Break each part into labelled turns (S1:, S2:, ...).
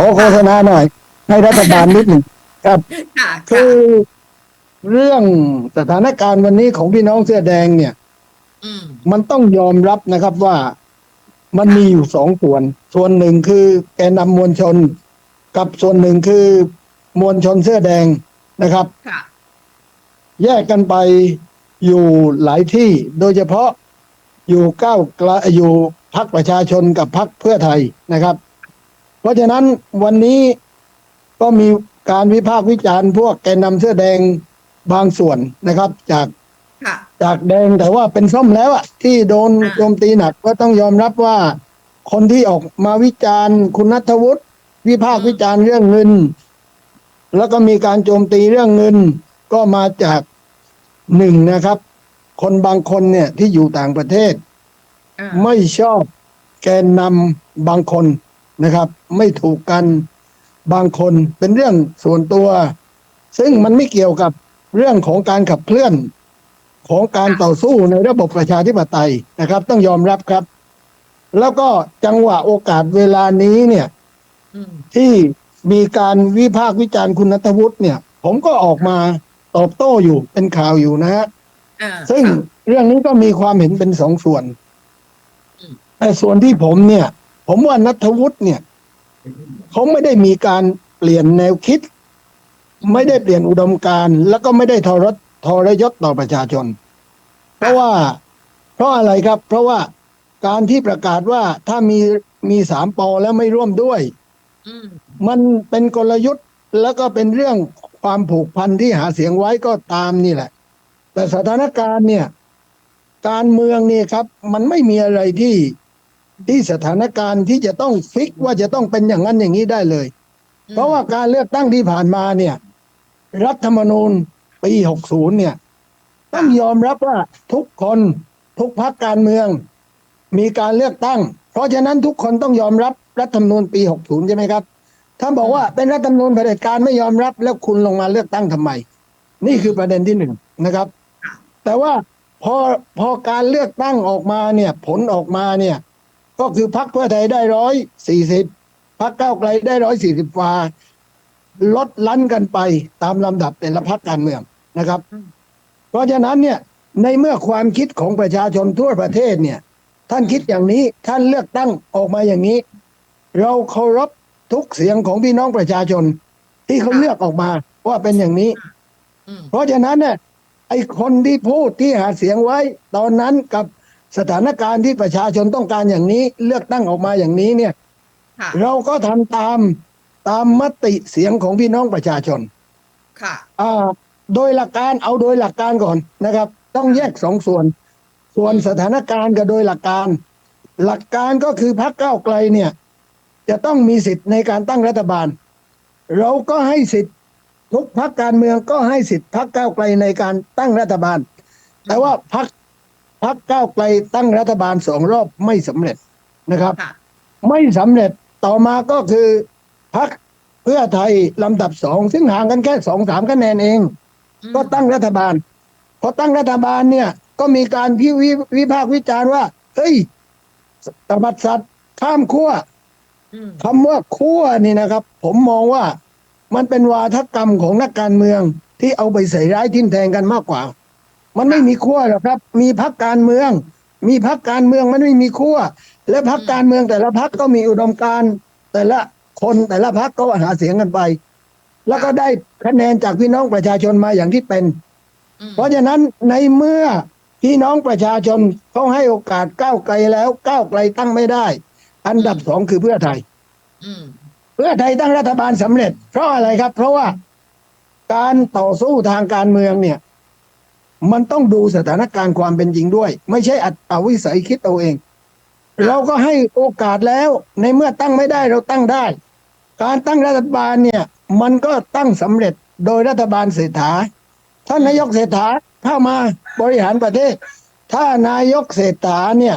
S1: ขอโฆษณาหน่อย ให้รัฐบาลนิดหนึ่งครับ
S2: ค่ะ
S1: คื
S2: ค่ะ
S1: อเรื่องสถานการณ์วันนี้ของพี่น้องเสื้อแดงเนี่ย
S2: อืม
S1: มันต้องยอมรับนะครับว่ามันมีอยู่สองส่วน ส่วนหนึ่งคือแกนนำมวลชน กับส่วนหนึ่งคือมวลชนเสื้อแดงนะครับ
S2: ค่ะ
S1: แยกกันไปอยู่หลายที่ โดยเฉพาะอยู่ก้าวไกลอยู่พักประชาชนกับพักเพื่อไทยนะครับ เพราะฉะนั้นวันนี้ก็มีการวิพากษ์วิจารณ์พวกแกนนำเสื้อแดงบางส่วนนะครับ จาก
S2: ค่ะ
S1: จากแดงแต่ว่าเป็นส้มแล้วอะที่โดน
S2: อ่า
S1: โจมตีหนักก็ต้องยอมรับว่า คนที่ออกมาวิจารณ์ คุณนัทวุฒิวิพากษ์วิจารณ์เรื่องเงิน แล้วก็มีการโจมตีเรื่องเงิน ก็มาจากหนึ่งนะครับ คนบางคนเนี่ยที่อยู่ต่างประเทศ
S2: อ่า
S1: ไม่ชอบแกนนำบางคน นะครับ ไม่ถูกกันบางคนเป็นเรื่องส่วนตัว ซึ่งมันไม่เกี่ยวกับเรื่องของการขับเคลื่อนของการต่อสู้ในระบบประชาธิปไตยนะครับ ต้องยอมรับครับ แล้วก็จังหวะโอกาสเวลานี้เนี่ย
S2: อืม
S1: ที่มีการวิพากษ์วิจารณ์คุณนัทวุฒิเนี่ย ผมก็ออกมาตอบโต้อยู่เป็นข่าวอยู่นะฮะ
S2: อ่า
S1: ซึ่ง
S2: ค่ะ
S1: เรื่องนี้ก็มีความเห็นเป็นสองส่วน
S2: อืม
S1: แต่ส่วนที่ผมเนี่ย ผมว่านัทวุฒิเนี่ยเขาไม่ได้มีการเปลี่ยนแนวคิด ไม่ได้เปลี่ยนอุดมการณ์ แล้วก็ไม่ได้ทรยศทรยศต่อประชาชน เพราะว่า เพราะอะไรครับ เพราะว่าการที่ประกาศว่าถ้ามีมีสามปอแล้วไม่ร่วมด้วย
S2: อืม
S1: มันเป็นกลยุทธ์แล้วก็เป็นเรื่องความผูกพันที่หาเสียงไว้ก็ตามนี่แหละ แต่สถานการณ์เนี่ย การเมืองเนี่ยครับ มันไม่มีอะไรที่ ที่สถานการณ์ที่จะต้องฟิกว่าจะต้องเป็นอย่างนั้นอย่างนี้ได้เลย เพราะว่าการเลือกตั้งที่ผ่านมาเนี่ย รัฐธรรมนูญปี60เนี่ย ต้องยอมรับว่าทุกคนทุกพรรคการเมือง มีการเลือกตั้ง เพราะฉะนั้นทุกคนต้องยอมรับรัฐธรรมนูญปี60ใช่ไหมครับ ถ้าบอกว่าเป็นรัฐธรรมนูญเผด็จการไม่ยอมรับแล้วคุณลงมาเลือกตั้งทำไม นี่คือประเด็นที่หนึ่งนะครับ แต่ว่าพอพอการเลือกตั้งออกมาเนี่ย ผลออกมาเนี่ย ก็คือพรรคเพื่อไทยได้ร้อยสี่สิบพรรคก้าวไกลได้ร้อยสี่สิบฟ้าลดลั้นกันไปตามลำดับแต่ละพรรคการเมืองนะครับ เพราะฉะนั้นเนี่ยในเมื่อความคิดของประชาชนทั่วประเทศเนี่ย ท่านคิดอย่างนี้ท่านเลือกตั้งออกมาอย่างนี้ เราเคารพทุกเสียงของพี่น้องประชาชน ที่เขาเลือกออกมาว่าเป็นอย่างนี้
S2: อืม
S1: เพราะฉะนั้นเนี่ยไอ้คนที่พูดที่หาเสียงไว้ ตอนนั้นกับ สถานการณ์ที่ประชาชนต้องการอย่างนี้เลือกตั้งออกมาอย่างนี้เนี่ย
S2: ค่ะ
S1: เราก็ทำตามตามมติเสียงของพี่น้องประชาชน
S2: ค่ะ
S1: อ่าโดยหลักการเอาโดยหลักการก่อนนะครับ ต้องแยกสองส่วน ส่วนสถานการณ์กับโดยหลักการ หลักการก็คือพรรคก้าวไกลเนี่ย จะต้องมีสิทธิ์ในการตั้งรัฐบาล เราก็ให้สิทธิ์ทุกพรรคการเมืองก็ให้สิทธิ์พรรคก้าวไกลในการตั้งรัฐบาล แต่ว่าพรรค พรรคก้าวไกลตั้งรัฐบาลสองรอบไม่สำเร็จนะครับ
S2: ค่ะ
S1: ไม่สำเร็จต่อมาก็คือพักเพื่อไทยลำดับสองซึ่งห่างกันแค่สองสามคะแนนเอง
S2: อืม
S1: ก็ตั้งรัฐบาลพอตั้งรัฐบาลเนี่ย ก็มีการพิวิวิพากษ์วิจารณ์ว่าเฮ้ยตบัดสัตว์ข้ามขั้ว
S2: อืม
S1: คำว่าขั้วนี่นะครับ ผมมองว่ามันเป็นวาทกรรมของนักการเมืองที่เอาไปใส่ร้ายทิ่มแทงกันมากกว่า มันไม่มีขั้วหรอกครับ มีพักการเมือง มีพักการเมืองมันไม่มีขั้วและพักการเมืองแต่ละพักก็มีอุดมการณ์แต่ละคนแต่ละพักก็หาเสียงกันไป แล้วก็ได้คะแนนจากพี่น้องประชาชนมาอย่างที่เป็น
S2: อืม
S1: เพราะฉะนั้นในเมื่อพี่น้องประชาชนเขาให้โอกาสก้าวไกลแล้วก้าวไกลตั้งไม่ได้ อันดับสองคือเพื่อไทย
S2: อืม
S1: เพื่อไทยตั้งรัฐบาลสำเร็จ เพราะอะไรครับ เพราะว่าการต่อสู้ทางการเมืองเนี่ย มันต้องดูสถานการณ์ความเป็นจริงด้วย ไม่ใช่อัดเอาวิสัยคิดเอาเอง เราก็ให้โอกาสแล้วในเมื่อตั้งไม่ได้เราตั้งได้ การตั้งรัฐบาลเนี่ย มันก็ตั้งสำเร็จโดยรัฐบาลเศรษฐา ท่านนายกเศรษฐาเข้ามาบริหารประเทศ ถ้านายกเศรษฐาเนี่ย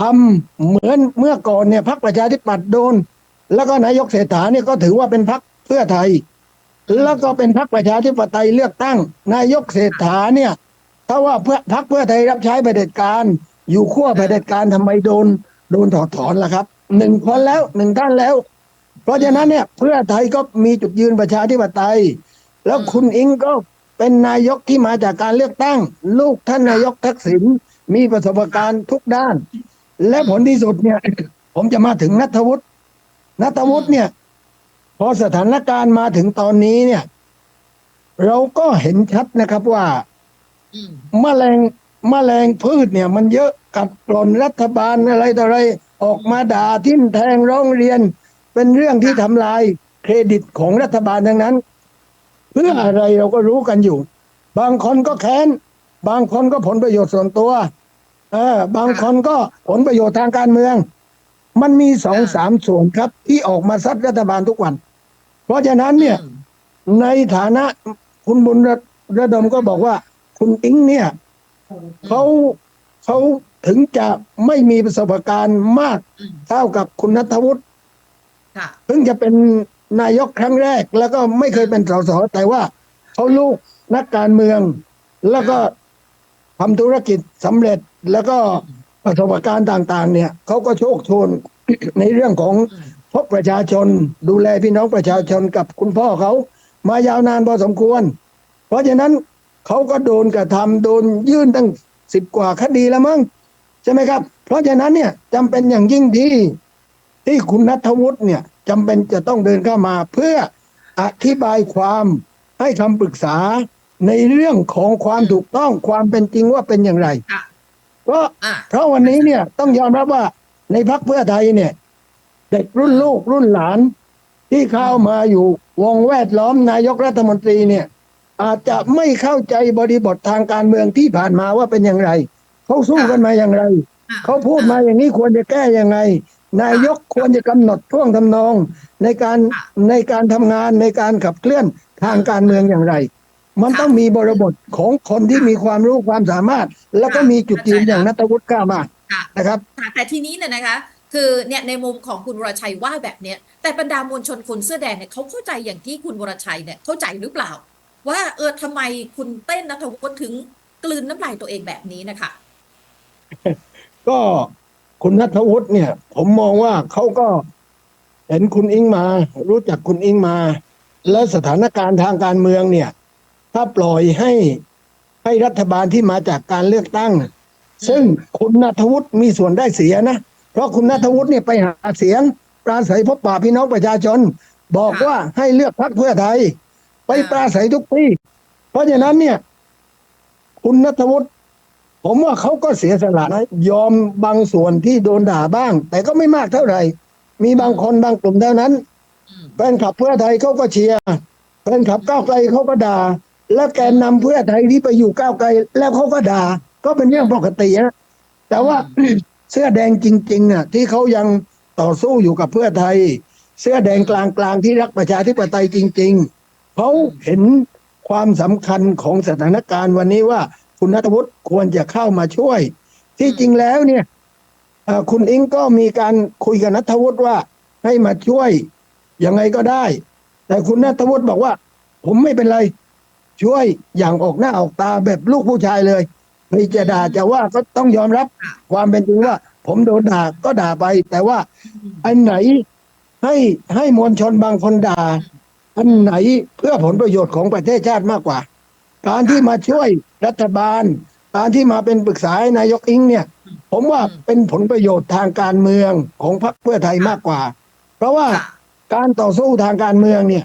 S1: ทำเหมือนเมื่อก่อนเนี่ยพรรคประชาธิปัตย์โดน แล้วก็นายกเศรษฐาเนี่ยก็ถือว่าเป็นพรรคเพื่อไทย แล้วก็เป็นพรรคประชาธิปไตยเลือกตั้ง นายกเศรษฐาเนี่ย ถ้าว่าเพื่อพรรคเพื่อไทยรับใช้เผด็จการ อยู่ขั้วเผด็จการทำไมโดนโดนถอดถอนล่ะครับหนึ่งคนแล้วหนึ่งท่านแล้ว เพราะฉะนั้นเนี่ยเพื่อไทยก็มีจุดยืนประชาธิปไตย แล้วคุณอิงก็เป็นนายกที่มาจากการเลือกตั้ง ลูกท่านนายกทักษิณมีประสบการณ์ทุกด้าน และผลที่สุดเนี่ย ผมจะมาถึงนัทวุฒินัทวุฒิเนี่ย อสถานการณ์มาถึงตอนนี้เนี่ย เราก็เห็นชัดนะครับว่า
S2: ม
S1: แมลงแมลงพืชเนี่ย มันเยอะกัดกร่อนรัฐบาลอะไรต่ออะไร ออกมาด่าทิ่มแทงร้องเรียน เป็นเรื่องที่ทำลายเครดิตของรัฐบาลทั้งนั้น เพื่ออะไรเราก็รู้กันอยู่ บางคนก็แค้น บางคนก็ผลประโยชน์ส่วนตัว เออ บางคนก็ผลประโยชน์ทางการเมือง มันมีสองสามส่วนครับ ที่ออกมาซัดรัฐบาลทุกวัน เพราะฉะนั้นเนี่ย
S2: อืม
S1: ในฐานะคุณบุญระระดมก็บอกว่า คุณอิงเนี่ยเขาเขาถึงจะไม่มีประสบการณ์มาก
S2: อืม
S1: เท่ากับคุณนัทวุฒิ
S2: ค่ะ
S1: เพิ่งจะเป็นนายกครั้งแรก แล้วก็ไม่เคยเป็นสสแต่ว่าเขาลูกนักการเมือง แล้วก็ทำธุรกิจสำเร็จแล้วก็ประสบการณ์ต่าง ๆ เนี่ยเขาก็โชคโชนในเรื่องของ
S2: อืม
S1: พบประชาชนดูแลพี่น้องประชาชนกับคุณพ่อเขา มายาวนานพอสมควร เพราะฉะนั้นเขาก็โดนกระทำโดนยื่นตั้งสิบกว่าคดีแล้วมั้งใช่ไหมครับ เพราะฉะนั้นเนี่ยจำเป็นอย่างยิ่งที่ ที่คุณนัทวุฒิเนี่ยจำเป็นจะต้องเดินเข้ามาเพื่ออธิบายความให้คำปรึกษาในเรื่องของความถูกต้องความเป็นจริงว่าเป็นอย่างไร
S2: ค่ะ
S1: เพราะ
S2: อะ
S1: เพราะวันนี้เนี่ยต้องยอมรับว่าในพักเพื่อไทยเนี่ย เด็กรุ่นลูกรุ่นหลาน ที่เข้ามาอยู่วงแวดล้อมนายกรัฐมนตรีเนี่ย อาจจะไม่เข้าใจบริบททางการเมืองที่ผ่านมาว่าเป็นอย่างไรเขาสู้กันมาอย่างไรเขาพูดมาอย่างนี้ควรจะแก้ยังไง นายกควรจะกำหนดท่วงทำนอง ในการในการทำงานในการขับเคลื่อนทางการเมืองอย่างไร มันต้องมีบริบทของคนที่มีความรู้ความสามารถ แล้วก็มีจุดยืนอย่างนัตวุฒิกล้ามานะครับ
S2: แต่ทีนี้เนี่ยนะคะ คือเนี่ยในมุมของคุณวรชัยว่าแบบเนี้ยแต่บรรดามวลชนคนเสื้อแดงเนี่ยเขาเข้าใจอย่างที่คุณวรชัยเนี่ยเข้าใจหรือเปล่า ว่าเออทำไมคุณเต้นนัทวุฒิถึงกลืนน้ำลายตัวเองแบบนี้นะคะ
S1: ก็คุณนัทวุฒิเนี่ย ผมมองว่าเขาก็เห็นคุณอิงมา รู้จักคุณอิงมา และสถานการณ์ทางการเมืองเนี่ย ถ้าปล่อยให้ให้รัฐบาลที่มาจากการเลือกตั้ง ซึ่งคุณนัทวุฒิมีส่วนได้เสียนะ เพราะคุณนัทวุฒิเนี่ยไปหาเสียงปราศัยพบปะพี่น้องประชาชน บอกว่าให้เลือกพรรคเพื่อไทย ไปปราศัยทุกที่เพราะฉะนั้นเนี่ย คุณนัทวุฒิผมว่าเขาก็เสียสละนะยอมบางส่วนที่โดนด่าบ้าง แต่ก็ไม่มากเท่าไหร่ มีบางคนบางกลุ่มเท่านั้นแฟนคลับเพื่อไทยเขาก็เชียร์แฟนคลับก้าวไกลเขาก็ด่า และแกนนำเพื่อไทยที่ไปอยู่ก้าวไกล แล้วเขาก็ด่า ก็เป็นเรื่องปกตินะแต่ว่า เสื้อแดงจริงๆอะที่เขายังต่อสู้อยู่กับเพื่อไทย เสื้อแดงกลางๆที่รักประชาธิปไตยจริง ๆเขาเห็นความสำคัญของสถานการณ์วันนี้ว่าคุณนัทวุฒิควรจะเข้ามาช่วย ที่จริงแล้วเนี่ยคุณอิงก็มีการคุยกับนัทวุฒิว่าให้มาช่วยยังไงก็ได้ แต่คุณนัทวุฒิบอกว่า ผมไม่เป็นไร ช่วยอย่างออกหน้าออกตาแบบลูกผู้ชายเลย ม่จะด่าจะว่าก็ต้องยอมรับ
S2: ค่ะ
S1: ความเป็นจริงว่า ผมโดนด่าก็ด่าไป แต่ว่า
S2: อืม
S1: อันไหนให้ให้มวลชนบางคนด่า อันไหนเพื่อผลประโยชน์ของประเทศชาติมากกว่า การที่มาช่วยรัฐบาล การที่มาเป็นปรึกษาให้นายกอิงเนี่ย ผมว่าเป็นผลประโยชน์ทางการเมืองของพรรคเพื่อไทยมากกว่า เพราะว่า
S2: ค่ะ
S1: การต่อสู้ทางการเมืองเนี่ย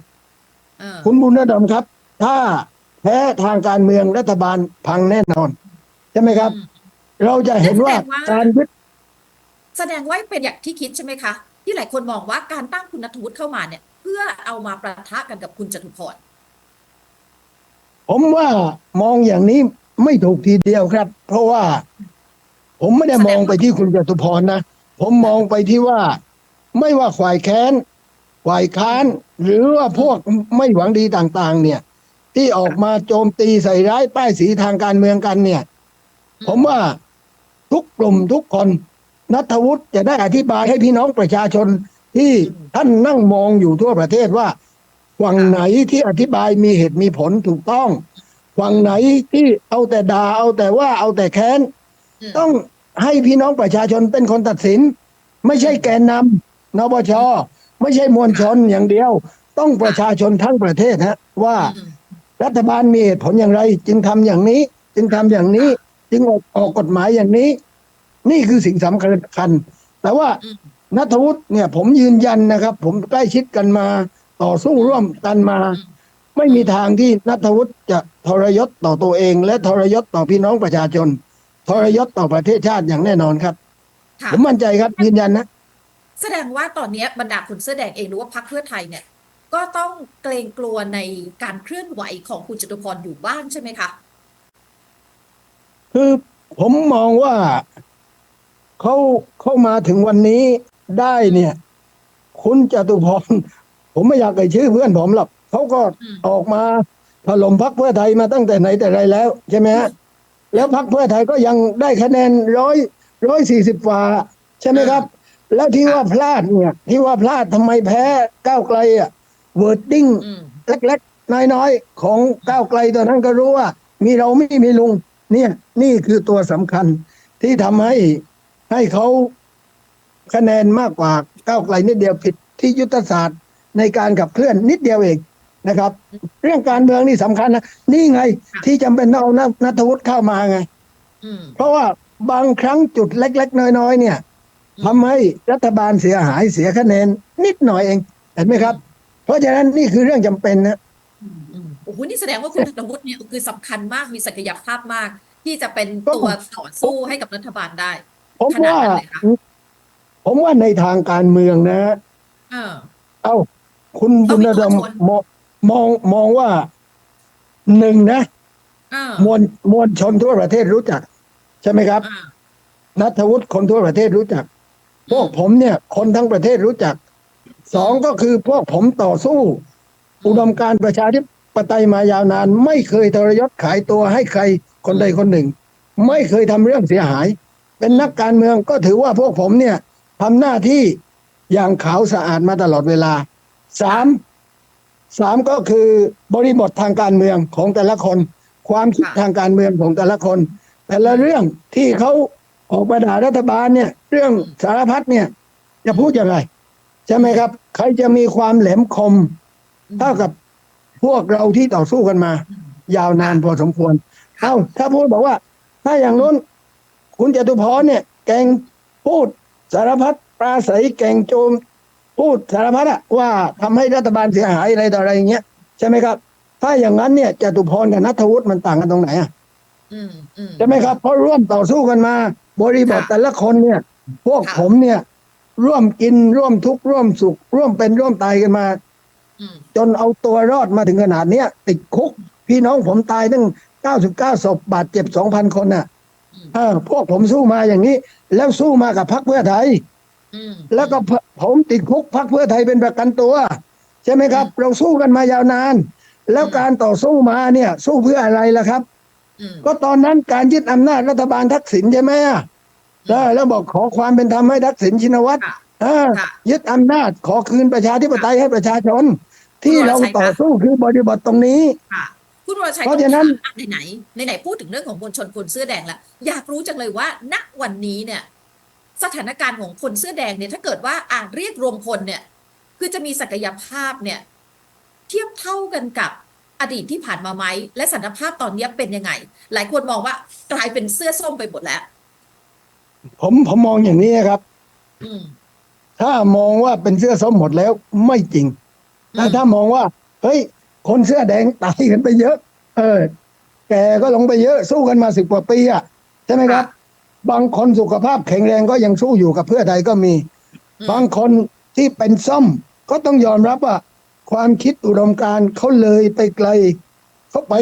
S2: เออ
S1: คุณบุญระดมครับ ถ้าแพ้ทางการเมืองรัฐบาลพังแน่นอน ใช่ไหมครับ
S2: อืม
S1: เราจะเห็นว่า
S2: แสดงว่า
S1: การยึด
S2: แสดงว่าเป็นอย่างที่คิดใช่ไหมคะ ที่หลายคนมองว่าการตั้งคุณนัทวุฒิเข้ามาเนี่ย เพื่อเอามาประทะกันกับคุณจตุพร
S1: ผมว่ามองอย่างนี้ไม่ถูกทีเดียวครับ เพราะว่าผมไม่ได้มองไปที่คุณจตุพรนะ ผมมองไปที่ว่า ไม่ว่าฝ่ายแค้นฝ่ายค้าน หรือว่าพวกไม่หวังดีต่าง ๆ เนี่ย ที่ออกมาโจมตีใส่ร้ายป้ายสีทางการเมืองกันเนี่ย ผมว่าทุกกลุ่มทุกคนนัทวุฒิจะได้อธิบายให้พี่น้องประชาชนที่ท่านนั่งมองอยู่ทั่วประเทศว่าฝั่งไหนที่อธิบายมีเหตุมีผลถูกต้องฝั่งไหนที่เอาแต่ด่าเอาแต่ว่าเอาแต่แค้น
S2: ม
S1: ต้องให้พี่น้องประชาชนเป็นคนตัดสิน ไม่ใช่แกนนำนปชไม่ใช่มวลชนอย่างเดียว ต้องประชาชนทั้งประเทศฮะว่า
S2: อืม
S1: รัฐบาลมีเหตุผลอย่างไร จึงทำอย่างนี้ จึงทำอย่างนี้ จึงออกออกกฎหมายอย่างนี้ นี่คือสิ่งสำคัญ แต่ว่า
S2: อืม
S1: นัทวุฒิเนี่ย ผมยืนยันนะครับ ผมใกล้ชิดกันมาต่อสู้ร่วมกันมา
S2: อืม
S1: ไม่มีทางที่นัทวุฒิจะทรยศต่อตัวเอง และทรยศต่อพี่น้องประชาชน ทรยศต่อประเทศชาติอย่างแน่นอนครับ
S2: ค่ะ
S1: ผมมั่นใจครับยืนยันนะ
S2: แสดงว่าตอนเนี้ยบรรดาคนเสื้อแดงเองหรือว่าพรรคเพื่อไทยเนี่ย ก็ต้องเกรงกลัวในการเคลื่อนไหวของคุณจตุพรอยู่บ้างใช่ไหมคะ
S1: คือผมมองว่าเขาเข้ามาถึงวันนี้ได้เนี่ย คุณจตุพรผมไม่อยากเอ่ยชื่อเพื่อนผมหรอกเขาก็
S2: อืม
S1: ออกมาถล่มพักเพื่อไทยมาตั้งแต่ไหนแต่ไรแล้ว ใช่ไหมฮะแล้วพักเพื่อไทยก็ยังได้คะแนนร้อยร้อยสี่สิบกว่าใช่ไหมครับ แล้วที่ว่าพลาดเนี่ย ที่ว่าพลาดทำไมแพ้ก้าวไกลอะเวิร์ดดิ้ง
S2: อืม
S1: เล็กๆ น้อยๆ ของก้าวไกลตอนนั้นก็รู้ว่า มีเราไม่มีลุง เนี่ยนี่คือตัวสำคัญที่ทำให้ให้เขาคะแนนมากกว่าก้าวไกลนิดเดียวผิดที่ยุทธศาสตร์ในการขับเคลื่อนนิดเดียวเองนะครับ เรื่องการเมืองนี่สำคัญนะนี่ไงที่จำเป็นต้องเอานันัทวุฒิเข้ามาไง
S2: อืม
S1: เพราะว่าบางครั้งจุดเล็ก ๆ น้อย ๆ เนี่ยทำให้รัฐบาลเสียหายเสียคะแนนนิดหน่อยเองเห็นไหมครับ เพราะฉะนั้นนี่คือเรื่องจำเป็นนะ
S2: อืมอืมโอ้โหนี่แสดงว่าคุณธนวุฒิเนี่ยคือสำคัญมากมีศักยภาพมาก ที่จะเป็นตัวต่อสู้ให้กับรัฐบาลได้
S1: ผม
S2: ขนาด
S1: ว่า
S2: นั้นเลยค่ะ
S1: ผมว่าในทางการเมืองนะ
S2: เออ
S1: เอ้า คุณ
S2: ต้
S1: บุ
S2: อง
S1: ญ
S2: มี
S1: ระดม
S2: ตัวชน
S1: มองมองมองว่าหนึ่งนะ
S2: เออ
S1: มวลมวลชนทั่วประเทศรู้จัก ใช่ไหมครับ
S2: เออ
S1: นัทวุฒิคนทั่วประเทศรู้จัก พวกผมเนี่ย คนทั้งประเทศรู้จัก สองก็คือพวกผมต่อสู้ อุดมการณ์ประชาธิป ไตยมายาวนาน ไม่เคยทรยศขายตัวให้ใครคนใดคนหนึ่ง ไม่เคยทำเรื่องเสียหาย เป็นนักการเมืองก็ถือว่าพวกผมเนี่ยทำหน้าที่อย่างขาวสะอาดมาตลอดเวลาสามสามก็คือบริบททางการเมืองของแต่ละคน ความคิดทางการเมืองของแต่ละคน แต่ละเรื่องที่เขาออกมาด่ารัฐบาลเนี่ย เรื่องสารพัดเนี่ย จะพูดยังไงใช่ไหมครับ ใครจะมีความแหลมคมเท่ากับ พวกเราที่ต่อสู้กันมา
S2: อืม
S1: ยาวนานพอสมควร เอ้า ถ้าพูดบอกว่า ถ้าอย่างนู้น คุณจตุพรเนี่ยแกงพูดสารพัดปราศัยแกงโจม พูดสารพัดอะว่าทำให้รัฐบาลเสียหายอะไรต่ออะไรอย่างเงี้ยใช่ไหมครับ ถ้าอย่างนั้นเนี่ยจตุพรกับนัทวุฒิมันต่างกันตรงไหนอะ
S2: อืมอืม
S1: ใช่ไหมครับเพราะร่วมต่อสู้กันมา บริบท
S2: ค่ะ
S1: แต่ละคนเนี่ย พวก
S2: ค่ะ
S1: ผมเนี่ย ร่วมกินร่วมทุกข์ร่วมสุข ร่วมเป็นร่วมตายกันมา
S2: อืม
S1: จนเอาตัวรอดมาถึงขนาดเนี้ยติดคุก พี่น้องผมตายตั้ง99ศพบาดเจ็บ2,000คนน่ะ
S2: อืม
S1: เออพวกผมสู้มาอย่างนี้ แล้วสู้มากับพรรคเพื่อไทย
S2: อืม
S1: แล้วก็พผมติดคุกพรรคเพื่อไทยเป็นประกันตัว ใช่ไหมครับ เราสู้กันมายาวนาน แล้วการต่อสู้มาเนี่ย สู้เพื่ออะไรล่ะครับ
S2: อืม
S1: ก็ตอนนั้นการยึดอำนาจรัฐบาลทักษิณใช่ไหมอะเออแล้วบอกขอความเป็นธรรมให้ทักษิณชินวัตร
S2: ค่ะ
S1: เออ
S2: ค่ะ
S1: ยึดอำนาจขอคืนประชาธิปไตยให้ประชาชน ที่
S2: คุณวร
S1: เรา
S2: ชัยคะ
S1: ต่อสู้คือบริบทตรงนี้
S2: ค่ะคุณวรชัย
S1: เพราะ
S2: ต้อง
S1: ฉะนั้น
S2: ถามไหนไหนไหนไหนๆพูดถึงเรื่องของมวลชนคนเสื้อแดงแล้วอยากรู้จังเลยว่า ณวันนี้เนี่ย สถานการณ์ของคนเสื้อแดงเนี่ยถ้าเกิดว่าอาจเรียกรวมพลเนี่ย คือจะมีศักยภาพเนี่ย เทียบเท่ากันกับอดีตที่ผ่านมาไหมและสถานภาพตอนนี้เป็นยังไง หลายคนมองว่ากลายเป็นเสื้อส้มไปหมดแล้ว
S1: ผมผมมองอย่างนี้นะครับ
S2: อืม
S1: ถ้ามองว่าเป็นเสื้อส้มหมดแล้วไม่จริง แต่
S2: อืม
S1: ถ้ามองว่า เฮ้ย คนเสื้อแดงตายกันไปเยอะ เออ แกก็ลงไปเยอะสู้กันมาสิบกว่าปีอะใช่ไหมครับ บางคนสุขภาพแข็งแรงก็ยังสู้อยู่กับเพื่อไทยก็มี
S2: อืม
S1: บางคนที่เป็นส้มก็ต้องยอมรับว่า ความคิดอุดมการณ์เขาเลยไปไกลเขาไป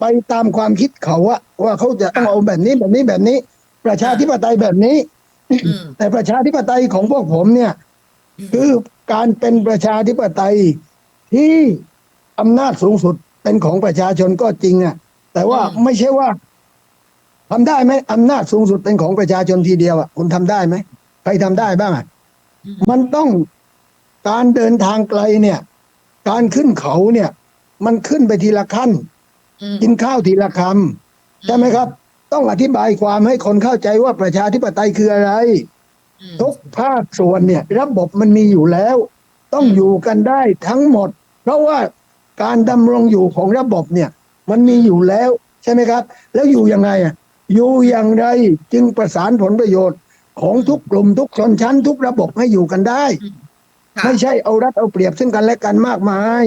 S1: ไปตามความคิดเขาอะว่าเขาจะต้องเอาแบบนี้แบบนี้แบบนี้ ประชาธิปไตยแบบนี้
S2: อืม
S1: แต่ประชาธิปไตยของพวกผมเนี่ย
S2: อืม
S1: คือการเป็นประชาธิปไตย ที่อำนาจสูงสุดเป็นของประชาชนก็จริงอะแต่ว่า
S2: อืม
S1: ไม่ใช่ว่าทำได้ไหมอำนาจสูงสุดเป็นของประชาชนทีเดียวอะคุณทำได้ไหมใครทำได้บ้างอะ
S2: อืม
S1: มันต้องการเดินทางไกลเนี่ย การขึ้นเขาเนี่ย มันขึ้นไปทีละขั้น
S2: อืม
S1: กินข้าวทีละคำใช่ไหมครับ ต้องอธิบายความให้คนเข้าใจว่าประชาธิปไตยคืออะไร
S2: อืม
S1: ทุกภาคส่วนเนี่ย ระบบมันมีอยู่แล้ว ต้อง
S2: อืม
S1: อยู่กันได้ทั้งหมด เพราะว่าการดำรงอยู่ของระบบเนี่ยมันมีอยู่แล้วใช่ไหมครับ แล้วอยู่ยังไงอะอยู่อย่างไรจึงประสานผลประโยชน์ของทุกกลุ่มทุกชนชั้น ทุกระบบให้อยู่กันได้
S2: ค่ะ
S1: ไม่ใช่เอารัดเอาเปรียบซึ่งกันและกันมากมาย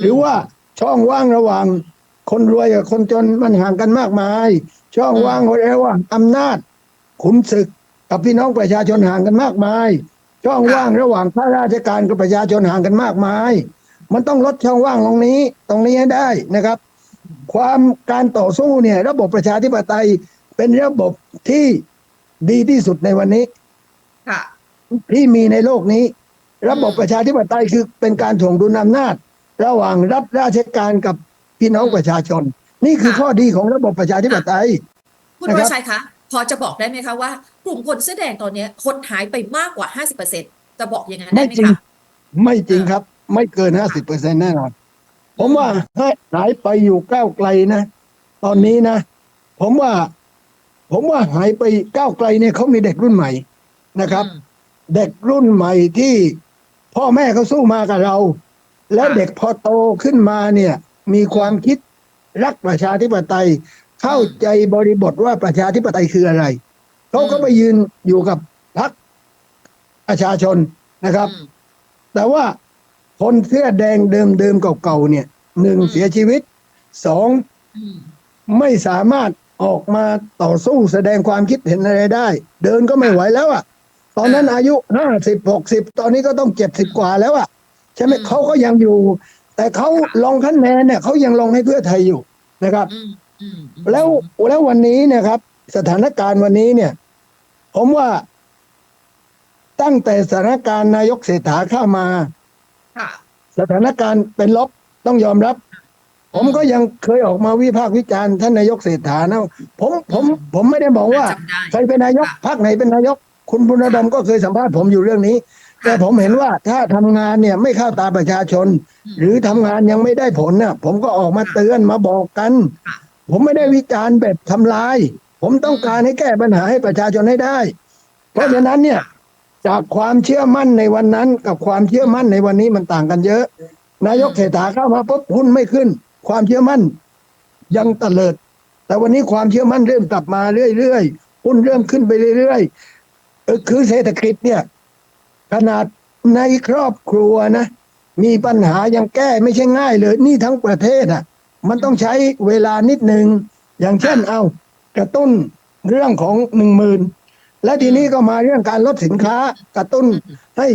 S1: หรือว่าช่องว่างระหว่างคนรวยกับคนจนมันห่างกันมากมาย ช่องว่างระหว่างอำนาจขุนศึกกับพี่น้องประชาชนห่างกันมากมาย ช่องว่างระหว่างข้าราชการกับประชาชนห่างกันมากมาย มันต้องลดช่องว่างตรงนี้ ตรงนี้ให้ได้นะครับ ความการต่อสู้เนี่ย ระบบประชาธิปไตยเป็นระบบที่ดีที่สุดในวันนี้
S2: ค่ะ
S1: ที่มีในโลกนี้ ระบบประชาธิปไตยคือเป็นการถ่วงดุลอำนาจ ระหว่างรัฐราชการกับพี่น้องประชาชน นี่คือ
S2: ค่ะ
S1: ข้อดีของระบบประชาธิปไตย
S2: คุณ
S1: นะ
S2: ว
S1: ครั
S2: ร
S1: บ
S2: ชัยคะพอจะบอกได้ไหมคะว่ากลุ่มคนเสื้อแดงตอนเนี้ยคนหายไปมากกว่า 50%จะบอกอย่างนั้นได้
S1: ไม่
S2: ไหม
S1: จริง
S2: คะ
S1: ไม่จริงครับ ไม่เกินห้าสิบเปอร์เซ็นแน่นอน ผมว่าให้หายไปอยู่ก้าวไกลนะ ตอนนี้นะ ผมว่า ผมว่าหายไปก้าวไกลเนี่ยเขามีเด็กรุ่นใหม่นะครับ
S2: อืม
S1: เด็กรุ่นใหม่ที่พ่อแม่เขาสู้มากับเรา แล้ว
S2: ค่ะ
S1: เด็กพอโตขึ้นมาเนี่ย มีความคิดรักประชาธิปไตย เข้าใจบริบทว่าประชาธิปไตยคืออะไรเขาก็
S2: อืม
S1: ไปยืนอยู่กับพรรคประชาชนนะครับ
S2: อืม
S1: แต่ว่า คนเสื้อแดงเดิมๆเก่าๆเนี่ยหนึ่ง
S2: อืม
S1: เสียชีวิตสอง
S2: อืม
S1: ไม่สามารถออกมาต่อสู้แสดงความคิดเห็นอะไรได้ เดินก็ไม่ไหวแล้วอะ ตอนนั้น
S2: อ่า
S1: อายุห้าสิบหกสิบตอนนี้ก็ต้องเจ็ดสิบกว่าแล้วอะใช่ไหม
S2: อืม
S1: เขาก็ยังอยู่ แต่เขาลงคะแนนเนี่ยเขายังลงให้เพื่อไทยอยู่นะครับ
S2: อืมอืมอืม
S1: แล้วแล้ววันนี้เนะครับ สถานการณ์วันนี้เนี่ย ผมว่าตั้งแต่สถานการณ์นายกเศรษฐาเข้ามา
S2: ค่ะ
S1: สถานการณ์เป็นลบต้องยอมรับ ผมก็ยังเคยออกมาวิพากษ์วิจารณ์ท่านนายกเศรษฐานะผมผมผมไม่ได้บอกว่า
S2: จำได้
S1: ใครเป็นนายก
S2: ค่ะ
S1: พรรคไหนเป็นนายก คุณบุญดมก็เคยสัมภาษณ์ผมอยู่เรื่องนี้ แต่ผมเห็นว่าถ้าทำงานเนี่ยไม่เข้าตาประชาชน หรือทำงานยังไม่ได้ผลน่ะ ผมก็ออกมาเตือนมาบอกกัน
S2: ค่ะ
S1: ผมไม่ได้วิจารณ์แบบทำลาย ผมต้องการให้แก้ปัญหาให้ประชาชนให้ได้ เพราะฉะนั้นเนี่ย จากความเชื่อมั่นในวันนั้น กับความเชื่อมั่นในวันนี้มันต่างกันเยอะ นายกเศรษฐาเข้ามาปุ๊บหุ้นไม่ขึ้น ความเชื่อมั่น ยังตะเลิด แต่วันนี้ความเชื่อมั่นเริ่มกลับมาเรื่อยๆหุ้นเริ่มขึ้นไปเรื่อยๆคือเศรษฐกิจเนี่ย ขนาดในครอบครัวนะ มีปัญหายังแก้ไม่ใช่ง่ายเลยนี่ทั้งประเทศอะ มันต้องใช้เวลานิดหนึ่งอย่างเช่นเอากระตุ้นเรื่องของหนึ่งหมื่น และทีนี้ก็มาเรื่องการลดสินค้ากระตุ้นให้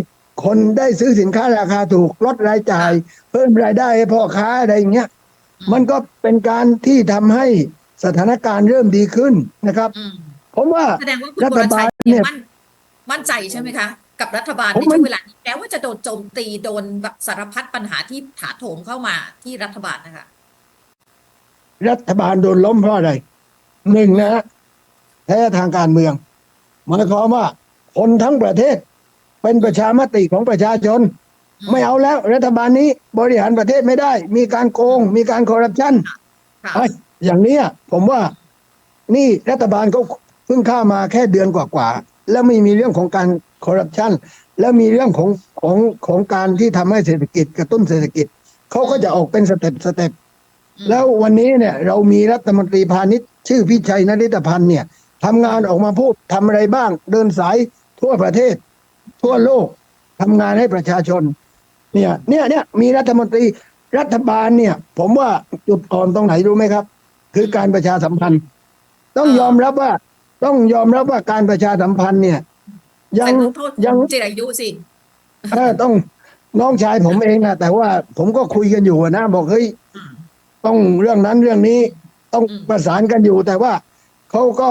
S1: คนได้ซื้อสินค้าราคาถูกลดรายจ่าย เพิ่มรายได้ให้พ่อค้าอะไรอย่างเงี้ยมันก็เป็นการที่ทำให้สถานการณ์เริ่มดีขึ้นนะครับ
S2: อืม
S1: ผมว่า
S2: แสดงว่าคุณวรชัย
S1: รัฐบาลเนี่
S2: เนี่ย
S1: ย
S2: มั่นมั่นใจใช่ไหมคะ กับรัฐบาล
S1: ผม
S2: ใน
S1: มั่
S2: ช่
S1: น
S2: วงเวลานี้แม้ว่าจะโดนโจมตีโดนแบบสารพัดปัญหาที่ถาโถมเข้ามาที่รัฐบาลนะคะ
S1: รัฐบาลโดนล้มเพราะอะไรหนึ่งนะฮะแพ้ทางการเมือง หมายความว่าคนทั้งประเทศ เป็นประชามติของประชาชน
S2: อืม
S1: ไม่เอาแล้ว รัฐบาลนี้บริหารประเทศไม่ได้ มีการโกง มีการคอร์รัปชัน
S2: ค่ะ
S1: ไอ้อย่างเนี้ยผมว่านี่รัฐบาลเขาเพิ่งเข้ามาแค่เดือนกว่าๆแล้วไม่มีเรื่องของการคอร์รัปชันแล้วมีเรื่องของของของการที่ทำให้เศรษฐกิจกระตุ้นเศรษฐกิจเขาก็จะออกเป็นสเต็ปสเต็ป
S2: อืม
S1: แล้ววันนี้เนี่ย เรามีรัฐมนตรีพาณิชย์ชื่อพิชัยนริตพันธ์เนี่ย ทำงานออกมาพูดทำอะไรบ้าง เดินสายทั่วประเทศ ทั่วโลกทำงานให้ประชาชน เนี่ยเนี่ยเนี่ยมีรัฐมนตรีรัฐบาลเนี่ย ผมว่าจุดอ่อนตรงไหนรู้ไหมครับ คือการประชาสัมพันธ์ ต้อง
S2: อ่าย
S1: ยอมรับว่า ต้องยอมรับว่าการประชาสัมพันธ์เนี่ย ยั
S2: แต่
S1: ง
S2: ต้องโทษ
S1: ยัง
S2: คุณจิรายุสิ
S1: เออต้องน้องชายผมเองนะแต่ว่าผมก็คุยกันอยู่นะ บอกเฮ้ย
S2: อืม
S1: ต้องเรื่องนั้นเรื่องนี้ ต้อง
S2: อืม
S1: ประสานกันอยู่แต่ว่าเขาก็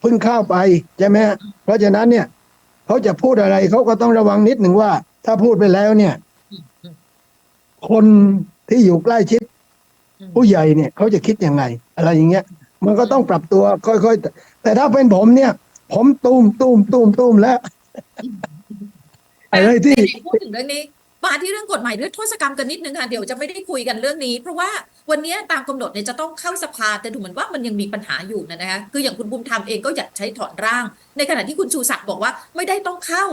S1: เพิ่งเข้าไปใช่ไหมฮะเพราะฉะนั้นเนี่ยเขาจะพูดอะไรเขาก็ต้องระวังนิดหนึ่งว่า ถ้าพูดไปแล้วเนี่ย
S2: อืมอืม
S1: คนที่อยู่ใกล้ชิด
S2: อืม
S1: ผู้ใหญ่เนี่ยเขาจะคิดยังไง อะไรอย่างเงี้ย มันก็ต้องปรับตัวค่อยๆ แต่ถ้าเป็นผมเนี่ย ผมตูมตูมตูมตูมแล้วอะไรที่
S2: ไหนๆพูดถึงเรื่องนี้มาที่เรื่องกฎหมายด้วยโทษกรรมกันนิดนึงค่ะเดี๋ยวจะไม่ได้คุยกันเรื่องนี้ เพราะว่า วันนี้ตามกำหนดเนี่ยจะต้องเข้าสภาแต่ดูเหมือนว่ามันยังมีปัญหาอยู่นะคะคืออย่างคุณบุญธรรมเองก็อยากใช้ถอนร่าง ในขณะที่คุณชูศักดิ์บอกว่าไม่ได้ต้องเข้า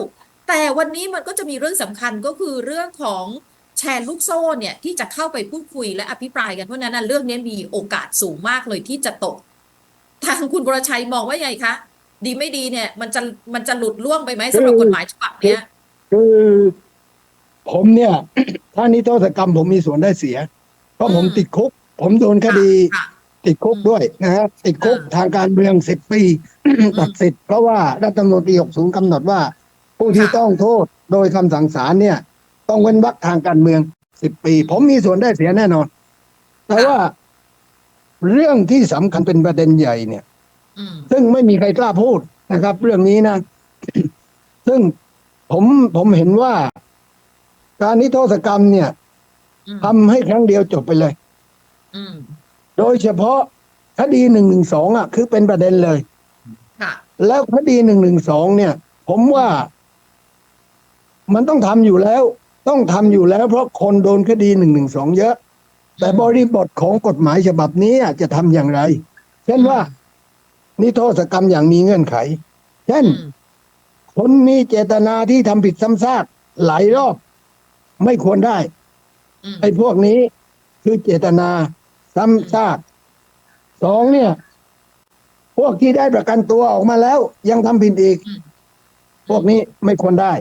S2: แต่วันนี้มันก็จะมีเรื่องสำคัญก็คือเรื่องของแชร์ลูกโซ่เนี่ยที่จะเข้าไปพูดคุยและอภิปรายกันเพราะฉะนั้นนะเรื่องนี้มีโอกาสสูงมากเลยที่จะตก ทางคุณบรชัยมองว่าไงคะดีไม่ดีเนี่ย มันจะมันจะหลุดล่วงไปไหมสำหรับกฎหมายฉบับเนี้ย
S1: คือผมเนี่ย ถ้านิโทษกรรมผมมีส่วนได้เสีย เพราะผม
S2: อืม
S1: ติดคุก ผมโดนคดี
S2: ค่ะ
S1: ติดคุกด้วยนะฮะติดคุก
S2: อ่า
S1: ทางการเมืองสิบปี ตัดสิทธิ์เพราะว่ารัฐธรรมนูญปี60กำหนดว่า ผู้ที่
S2: ค่ะ
S1: ต้องโทษโดยคำสั่งศาลเนี่ย ต้องเว้นวรรคทางการเมืองสิบปี ผมมีส่วนได้เสียแน่นอน แต่ว่าเรื่องที่สำคัญเป็นประเด็นใหญ่เนี่ย
S2: อืม
S1: ซึ่งไม่มีใครกล้าพูดนะครับ เรื่องนี้นะ ซึ่งผมผมเห็นว่า การนิโทษกรรมเนี่ย
S2: อืม
S1: ทำให้ครั้งเดียวจบไปเลย
S2: อืม
S1: โดยเฉพาะคดีหนึ่งหนึ่งสองอะ คือเป็นประเด็นเลย
S2: ค่ะ
S1: แล้วคดีหนึ่งหนึ่งสองเนี่ย ผมว่า มันต้องทำอยู่แล้ว ต้องทำอยู่แล้ว เพราะคนโดนคดีหนึ่งหนึ่งสองเยอะ แต่บริบทของกฎหมายฉบับนี้อะจะทำอย่างไร เช่นว่านิโทษกรรมอย่างมีเงื่อนไข เช่น
S2: อืม
S1: คนมีเจตนาที่ทำผิดซ้ำซากหลายรอบ ไม่ควรได้
S2: อืม
S1: ไอ้พวกนี้คือเจตนาซ้ำซากสองเนี่ย พวกที่ได้ประกันตัวออกมาแล้ว ยังทำผิดอีก
S2: อืม
S1: พวกนี้ไม่ควรได้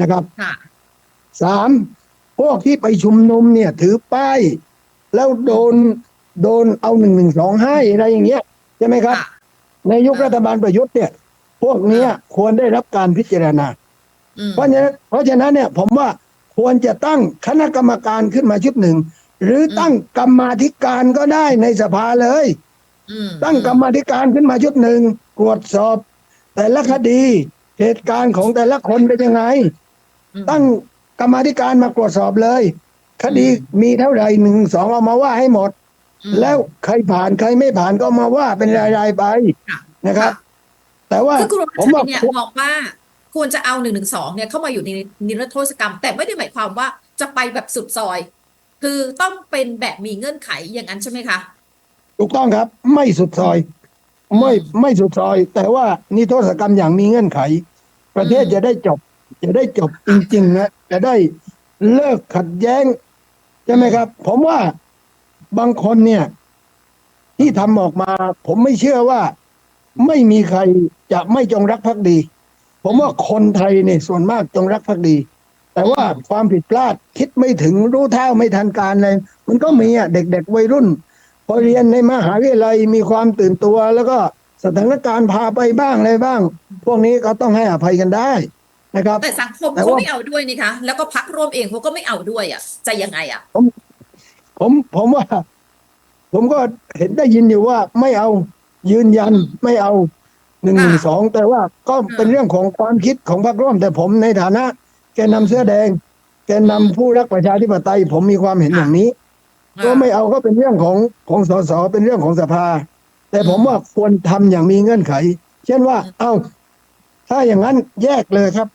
S1: นะครับ
S2: ค่ะ
S1: สามพวกที่ไปชุมนุมเนี่ย ถือป้าย แล้วโดนโดนเอาหนึ่งหนึ่งสองให้อะไรอย่างเงี้ยใช่ไหมครับ
S2: ค่ะ
S1: ในยุครัฐบาลประยุทธ์เนี่ย พวกเนี้ยควรได้รับการพิจารณา
S2: อืม
S1: เพราะฉะนั้นเพราะฉะนั้นเนี่ย ผมว่า ควรจะตั้งคณะกรรมการขึ้นมาชุดหนึ่ง หรือตั้งกรรมาธิการก็ได้ในสภาเลย
S2: อืม
S1: ตั้งกรรมาธิการขึ้นมาชุดหนึ่งตรวจสอบ แต่ละคดีเหตุการณ์ของแต่ละคนเป็นยังไง
S2: อืม
S1: ตั้งกรรมาธิการมาตรวจสอบเลย คดีมีเท่าไหร่หนึ่งสองเอามาว่าให้หมด
S2: อืม
S1: แล้วใครผ่านใครไม่ผ่านก็มาว่าเป็นรายๆไป
S2: ค่ะ
S1: นะครับ แต่ว่า
S2: คือคุณร
S1: ผม
S2: ชั
S1: ว่าย
S2: เนี่ยมองว่า ควรจะเอาหนึ่งหนึ่งสองเนี่ยเข้ามาอยู่ในนิรโทษกรรม แต่ไม่ได้หมายความว่าจะไปแบบสุดซอย คือต้องเป็นแบบมีเงื่อนไขอย่างนั้นใช่ไหมคะ
S1: ถูกต้องครับ ไม่สุดซอย ไม่ไม่สุดซอย แต่ว่านิโทษกรรมอย่างมีเงื่อนไข ประเทศ
S2: อืม
S1: จะได้จบ จะได้จบจริงๆนะจะได้เลิกขัดแย้งใช่ไหมครับ ผมว่าบางคนเนี่ย ที่ทำออกมา ผมไม่เชื่อว่า ไม่มีใครจะไม่จงรักภักดี ผมว่าคนไทยเนี่ยส่วนมากจงรักภักดี แต่ว่าความผิดพลาดคิดไม่ถึงรู้เท่าไม่ทันการเลยมันก็มีอะเด็กๆวัยรุ่น พอเรียนในมหาวิทยาลัยมีความตื่นตัว แล้วก็สถานการณ์พาไปบ้างอะไรบ้าง พวกนี้ก็ต้องให้อภัยกันได้นะครับ
S2: แต่สังคม
S1: แต่
S2: เขา
S1: ว่า
S2: ไม่เอาด้วยนี่คะแล้วก็พักร่วมเองเขาก็ไม่เอาด้วยอะจะยังไงอะ
S1: ผมผมว่า ผมก็เห็นได้ยินอยู่ว่าไม่เอายืนยันไม่เอา หนึ่งหนึ่งสองแต่ว่าก็เป็นเรื่องของความคิดของพรรคร่วม แต่ผมในฐานะแกนนำเสื้อแดงแกนนำผู้รักประชาธิปไตย ผมมีความเห็นอย่างนี้ ก็ไม่เอาก็เป็นเรื่องของของสสเป็นเรื่องของสภา แต่ผมว่าควรทำอย่างมีเงื่อนไข เช่นว่า เอาถ้าอย่างนั้นแยกเลยครับ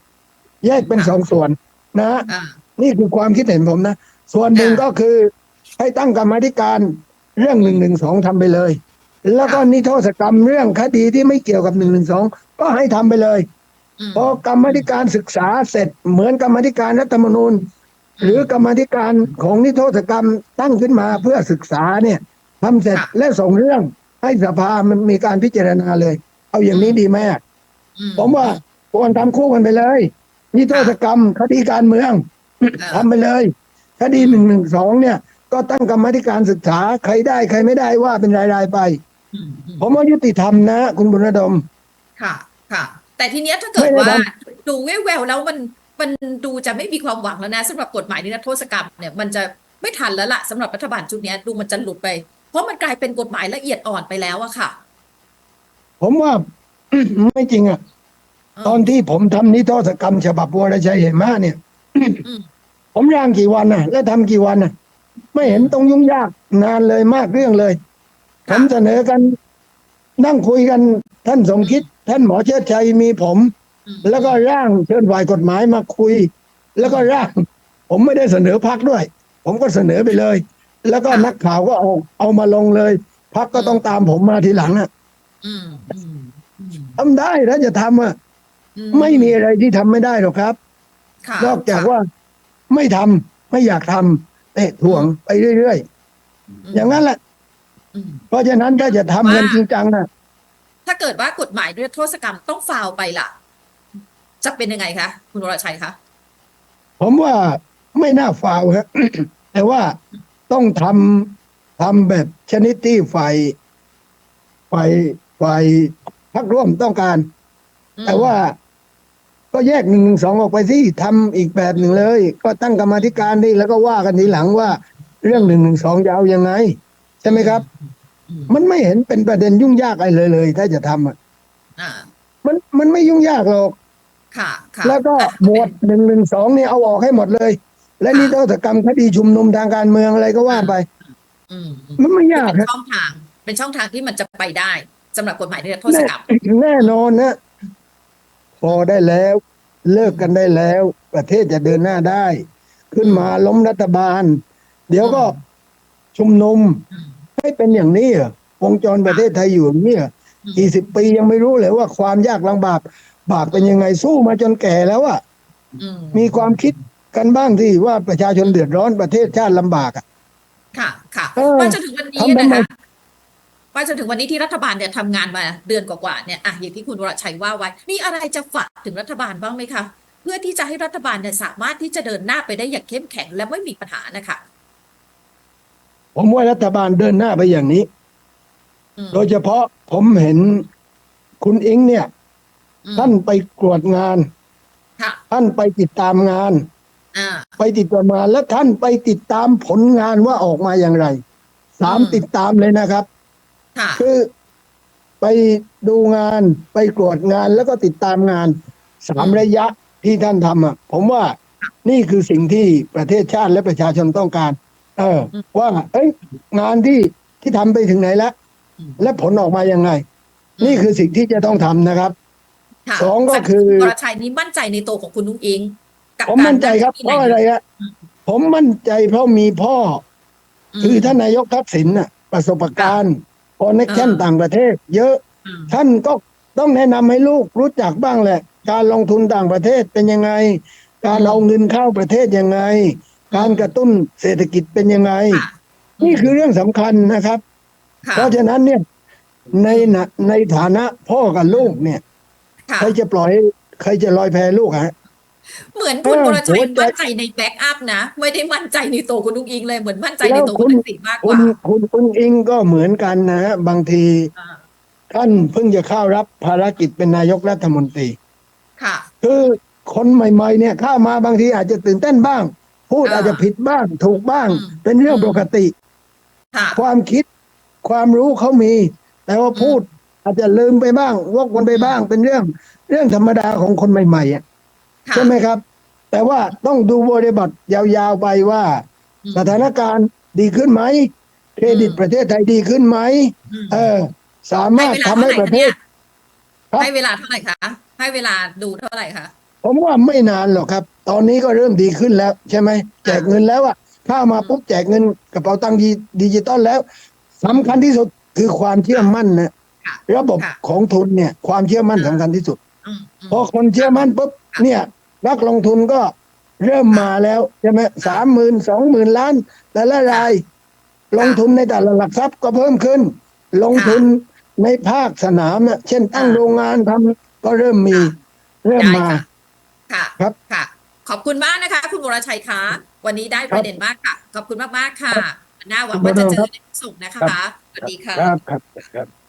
S1: แยกเป็นสองส่วนนะฮะ
S2: อ่า
S1: นี่คือความคิดเห็นผมนะ ส่วนหนึ่ง
S2: อ่า
S1: ก็คือให้ตั้งกรรมาธิการเรื่องหนึ่งหนึ่งสองทำไปเลย แล้วก็
S2: ค่ะ
S1: นิโทษกรรมเรื่องคดีที่ไม่เกี่ยวกับหนึ่งหนึ่งสองก็ให้ทำไปเลย
S2: อืม
S1: พอกรรมาธิการศึกษาเสร็จเหมือนกรรมาธิการรัฐธรรมนูญ หรือกรรมาธิการของนิโทษกรรมตั้งขึ้นมาเพื่อศึกษาเนี่ยทำเสร็จ
S2: ค่ะ
S1: และส่งเรื่องให้สภามันมีการพิจารณาเลย เอาอย่างนี้ดีไหมอะ
S2: อื
S1: ผมว่าควรทำคู่กันไปเลย นิโทษกรรมคดีการเมือง
S2: เออ
S1: ทำไปเลย คดีหนึ่งหนึ่งสองเนี่ย ก็ตั้งกรรมาธิการศึกษาใครได้ใครไม่ได้ว่าเป็นรายๆไป
S2: อืมอืม
S1: ผมว่ายุติธรรมนะ คุณบุญระดม
S2: ค่ะ ค่ะ แต่ทีเนี้ยถ้าเกิด
S1: ไม่ได้
S2: ว่า
S1: ท
S2: ดูแววๆแล้วมันมันดูจะไม่มีความหวังแล้วนะสำหรับกฎหมายนิรโทษกรรมเนี่ยมันจะไม่ทันแล้วล่ะสำหรับรัฐบาลชุดเนี้ยดูมันจะหลุดไป เพราะมันกลายเป็นกฎหมายละเอียดอ่อนไปแล้วอะค่ะ
S1: ผมว่าไม่จริงอะตอนที่ผมทำนิโทษกรรมฉบับวรชัยเหมะเนี่ย
S2: อืม
S1: ผมร่างกี่วันน่ะแล้วทำกี่วันน่ะไม่เห็นต้องยุ่งยากนานเลยมากเรื่องเลย ผ
S2: ค่ะ
S1: มเสนอกัน นั่งคุยกันท่านสมคิด ท่านหมอเชิดชัยมีผม
S2: อืม
S1: แล้วก็ร่างเชิญฝ่ายกฎหมายมาคุย แล้วก็ร่าง ผมไม่ได้เสนอพักด้วย ผมก็เสนอไปเลย แล้วก็นักข่าวก็เอาเอามาลงเลยพักก็ต้องตามผมมาทีหลังอะ
S2: อืมอืมอืม
S1: ทำได้ถ้าจะทำอะ
S2: อื
S1: ไม่มีอะไรที่ทำไม่ได้หรอกครับ
S2: ค่ะ
S1: นอกจาก
S2: ค่ะ
S1: ว่าไม่ทำไม่อยากทำเตะถ่วงไปเรื่อยๆอย่างนั้นแหละ
S2: อืม
S1: เพราะฉะนั้นถ้าจะทำกันจริงจังนะ
S2: ถ้าเกิดว่ากฎหมายด้วยโทษกรรมต้องฟาวไปล่ะ จะเป็นยังไงคะ คุณวรชัยคะ
S1: ผมว่าไม่น่าฟาวครับแต่ว่าต้องทำทำแบบชนิดที่ฝ่ายฝ่ายฝ่ายพักร่วมต้องการ
S2: อืม
S1: แต่ว่าก็แยกหนึ่งหนึ่งสองออกไปที่ทำอีกแบบหนึ่งเลย ก็ตั้งกรรมาธิการนี่แล้วก็ว่ากันทีหลังว่า เรื่องหนึ่งหนึ่งสองจะเอายังไง ใช่ไหมครับ
S2: อื ม
S1: มันไม่เห็นเป็นประเด็นยุ่งยากอะไรเลยเลย ถ้าจะทำอะ
S2: อ่า
S1: มันมันไม่ยุ่งยากหรอก
S2: ค่ะ ค่ะ
S1: แล้วก็
S2: อะ
S1: หมวดหนึ่งหนึ่งสองนี่เอาออกให้หมดเลย และนิรโทษกรรมคดีชุมนุมทางการเมืองอะไรก็ว่าไป
S2: อืมอืม
S1: มันไม่ยาก
S2: เป็น
S1: ครับ
S2: ช่องทาง เป็นช่องทางที่มันจะไปได้สำหรับกฎหมายด้วยโทษ
S1: แน่
S2: กรรม
S1: แน่นอนนะพอได้แล้ว เลิกกันได้แล้ว ประเทศจะเดินหน้าได้ ขึ้นมาล้มรัฐบาล เดี๋ยวก็ชุมนุม
S2: อืม
S1: ให้เป็นอย่างนี้เหรอวงจรประเทศไทยอยู่อย่างนี้เหรอ
S2: อืม
S1: กี่สิบปียังไม่รู้เลยว่าความยากลำบากบากเป็นยังไงสู้มาจนแก่แล้วอะ
S2: อืม
S1: มีความคิดกันบ้างที่ว่าประชาชนเดือดร้อนประเทศชาติลำบากอะ
S2: ค่ะ ค่ะ
S1: เออ
S2: ไปจนถึงวันนี้
S1: ทำทำไม
S2: นะคะไปจนถึงวันนี้ที่รัฐบาลเนี่ยทำงานมาเดือนกว่าๆเนี่ยอะอย่างที่คุณวรชัยว่าไว้มีอะไรจะฝากถึงรัฐบาลบ้างไหมคะ เพื่อที่จะให้รัฐบาลเนี่ยสามารถที่จะเดินหน้าไปได้อย่างเข้มแข็งและไม่มีปัญหานะคะ
S1: ผมว่ารัฐบาลเดินหน้าไปอย่างนี้
S2: อืม
S1: โดยเฉพาะผมเห็นคุณอิงเนี่ย
S2: อืม
S1: ท่านไปตรวจงาน
S2: ค่ะ
S1: ท่านไปติดตามงาน
S2: อ่า
S1: ไปติดตามงานและท่านไปติดตามผลงานว่าออกมาอย่างไรสาม
S2: อืม
S1: ติดตามเลยนะครับ
S2: ค่ะ
S1: คือไปดูงานไปตรวจงานแล้วก็ติดตามงานสาม
S2: อืม
S1: ระยะที่ท่านทำอะ ผมว่านี่คือสิ่งที่ประเทศชาติและประชาชนต้องการ เออว่า เอ้ย งานที่ที่ทำไปถึงไหนแล้ว
S2: อืม
S1: และผลออกมายังไง นี่คือสิ่งที่จะต้องทำนะครับ
S2: ค่ะ
S1: สองก็คือ
S2: ณวรชัยนี้มั่นใจในตัวของคุณนุ้งอิงกับ
S1: ผม
S2: การ
S1: มั่นใจครับ
S2: ที่
S1: เพราะอะไรฮะผมมั่นใจเพราะมีพ่ออ
S2: ม
S1: คือท่านนายกทักษิณน่ะ ประสบการณ์คอนเนคชั่น
S2: อ่า
S1: ต่างประเทศ เยอะ
S2: อืม
S1: ท่านก็ต้องแนะนำให้ลูกรู้จักบ้างแหละ การลงทุนต่างประเทศเป็นยังไง การเอาเงินเข้าประเทศยังไง การกระตุ้นเศรษฐกิจเป็นยังไง
S2: ค่ะ
S1: นี่คือเรื่องสำคัญนะครับ
S2: ค่ะ
S1: เพราะฉะนั้นเนี่ยในน่ะในฐานะพ่อกับลูกเนี่ย
S2: ค่ะ
S1: ใครจะปล่อยใครจะลอยแพลูกฮะ
S2: เหมือนคุณ
S1: เออ
S2: วรชัย
S1: หัวใจ
S2: มั่นใจในแบ็กอัพนะ ไม่ได้มั่นใจในตัวคุณนุ้งอิงเลยเหมือนมั่นใจใน
S1: แล้ว
S2: ตัว
S1: คุ
S2: คุณ
S1: ณ
S2: ทักษิณมากก
S1: คุ
S2: ว่า
S1: ณคุณคุณอิงก็เหมือนกันนะฮะบางที
S2: อ่า
S1: ท่านเพิ่งจะเข้ารับภารกิจเป็นนายกรัฐมนตรี
S2: ค่ะ
S1: คือคนใหม่ ๆ เนี่ยเข้ามาบางทีอาจจะตื่นเต้นบ้าง พูด
S2: อ่า
S1: อาจจะผิดบ้างถูกบ้าง
S2: อืม
S1: เป็นเรื่อง
S2: อืม
S1: ปกติ
S2: ค่ะ
S1: ความคิดความรู้เขามี แต่ว่า
S2: อืม
S1: พูดอาจจะลืมไปบ้าง วกวนไปบ้าง เป็นเรื่องเรื่องธรรมดาของคนใหม่ๆอะ
S2: ค่ะ
S1: ใช่ไหมครับ แต่ว่าต้องดูบริบทยาวๆไปว่า
S2: อืม
S1: สถานการณ์ดีขึ้นไหมเครดิต
S2: อืม
S1: ประเทศไทยดีขึ้นไหม
S2: ม
S1: เออ สามารถทำให้ประเทศครับ
S2: ให้เวลาเท่าไหร่คะให้เวลาดูเท่าไหร่คะ
S1: ผมว่าไม่นานหรอกครับ ตอนนี้ก็เริ่มดีขึ้นแล้ว ใช่ไหมแจกเงินแล้วอะเข้ามาปุ๊บแจกเงินกระเป๋าตังค์ดิจิตอลแล้วสำคัญที่สุดคือความเชื่อมั่นนะ
S2: ค่ะ
S1: ระบบ
S2: ค่ะ
S1: ของทุนเนี่ย ความเชื่อมั่นสำคัญที่สุด
S2: อืมอืม
S1: พอคนเชื่อมั่นปุ๊บเนี่ยนักลงทุนก็เริ่มมาแล้วใช่ไหมสามหมื่นสองหมื่นล้าน แต่ละราย ลงทุนในแต่ละหลักทรัพย์ก็เพิ่มขึ้น ลงทุนในภาคสนามน่ะเช่นตั้งโรงงานทำก็เริ่มมีเริ่ม
S2: ได้
S1: มา
S2: ค่ะค่ะ
S1: ครับ
S2: ค่ะ ขอบคุณมากนะคะ คุณวรชัยคะวันนี้ได้ประเด็นมากค่ะ ขอบคุณมากๆค่ะหน้าหวังว่าจะเจอในที่สุดนะคะสวัสดีค่ะ
S1: ครับครับครับ